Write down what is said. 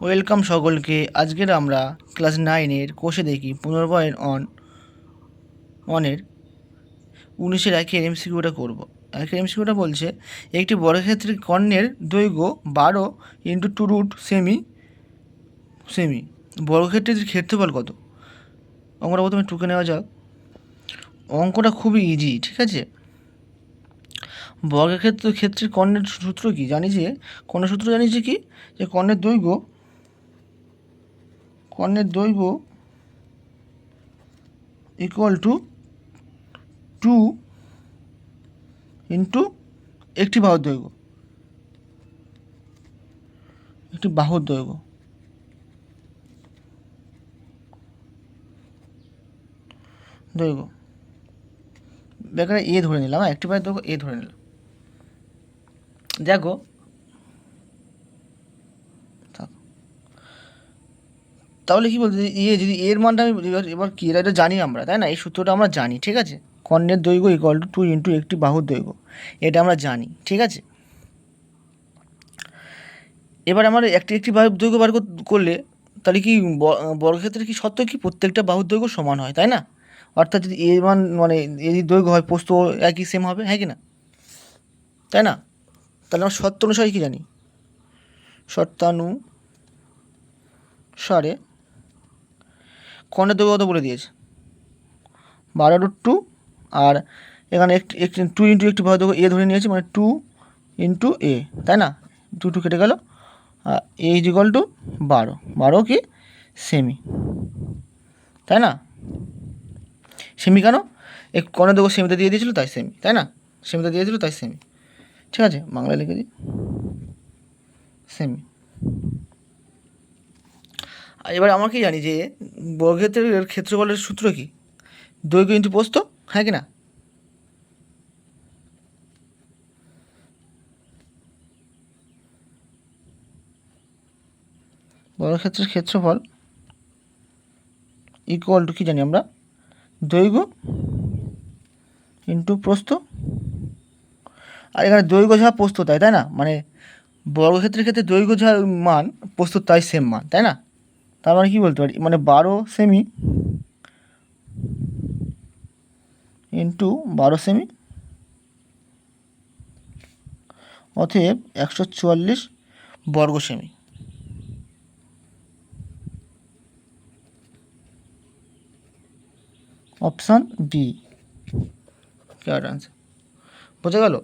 Welcome সকলকে। আজকের আমরা ক্লাস নাইনের কোষে দেখি পুনর্বয়ন অন, অনের উনিশের একের এমসিকিউটা করব। একের এমসিকিউটা বলছে, একটি বর্গক্ষেত্রের কর্ণের দৈর্ঘ্য বারো ইন্টু টু রুট সেমি সেমি। বর্গক্ষেত্রের ক্ষেত্রফল কত? অঙ্কটা প্রথমে টুকে নেওয়া যাক। অঙ্কটা খুবই ইজি ঠিক আছে? বর্গক্ষেত্র ক্ষেত্রের কর্ণের সূত্র কি? জানি যে, কর্ণের সূত্র জানি যে কি? যে কর্ণের দৈর্ঘ্য কর্ণের দৈর্ঘ্য ইকুয়াল টু টু ইন্টু একটি বাহুর দৈর্ঘ্য। একটি বাহুর দৈর্ঘ্য। দৈর্ঘ্য। বেকারে এ ধরে নিলাম হ্যাঁ, একটি বাহুর দৈর্ঘ্য এ ধরে নিলাম। দেখো তাহলে কি বলতে ইয়ে যদি এর মানটা আমি এবার এবার কি, এটা জানি আমরা, তাই না? এই সূত্রটা আমরা জানি, ঠিক আছে? কর্ণের দৈর্ঘ্য ইকুয়াল টু টু ইন্টু একটি বাহুর দৈর্ঘ্য, এটা আমরা জানি, ঠিক আছে? এবার আমার একটি একটি বাহুর দৈর্ঘ্য বার করলে, তাহলে কি বর্গক্ষেত্রে কি সত্য কি? প্রত্যেকটা বাহুর দৈর্ঘ্য সমান হয়, তাই না? অর্থাৎ যদি এর মান মানে যদি দৈর্ঘ্য হয় পোস্ত একই সেম হবে হ্যাঁ কি না? তাই না? তাহলে আমরা সত্য অনুসারে কী জানি? সত্যানু সারে কর্ণের দৈর্ঘ্য কত বলে দিয়েছে। বারো রুট টু আর এখানে একটি টু ইন্টু একটি বাহু দৈর্ঘ্য এ ধরে নিয়েছি মানে টু ইন্টু এ তাই না? টু টু কেটে গেল, আর এ ইজ টু বারো। বারো কি? সেমি তাই না? সেমি কেন? এক কর্ণের দৈর্ঘ্য সেমিতে দিয়ে দিয়েছিল, তাই সেমি তাই না? সেমিতে দিয়ে দিয়েছিল, তাই সেমি ঠিক আছে? বাংলায় লিখে দিই। সেমি এবার আমরা কি জানি যে বর্গক্ষেত্রের ক্ষেত্রফলের সূত্র কি? দৈর্ঘ্য ইন্টু প্রস্থ হ্যাঁ কি না? বর্গক্ষেত্রের ক্ষেত্রফল ইকুয়াল টু কি জানি আমরা? দৈর্ঘ্য ইন্টু প্রস্থ। আর এখানে দৈর্ঘ্য যা প্রস্থ তাই তাই না? মানে বর্গক্ষেত্রের ক্ষেত্রে দৈর্ঘ্য যা মান, প্রস্থ তাই সেম মান, তাই না? তার মানে কী বলতে পারি? মানে বারো সেমি ইন্টু বারো সেমি অতএব একশো চুয়াল্লিশ বর্গ সেমি অপশান বি কারেক্ট আনসার বোঝা গেল?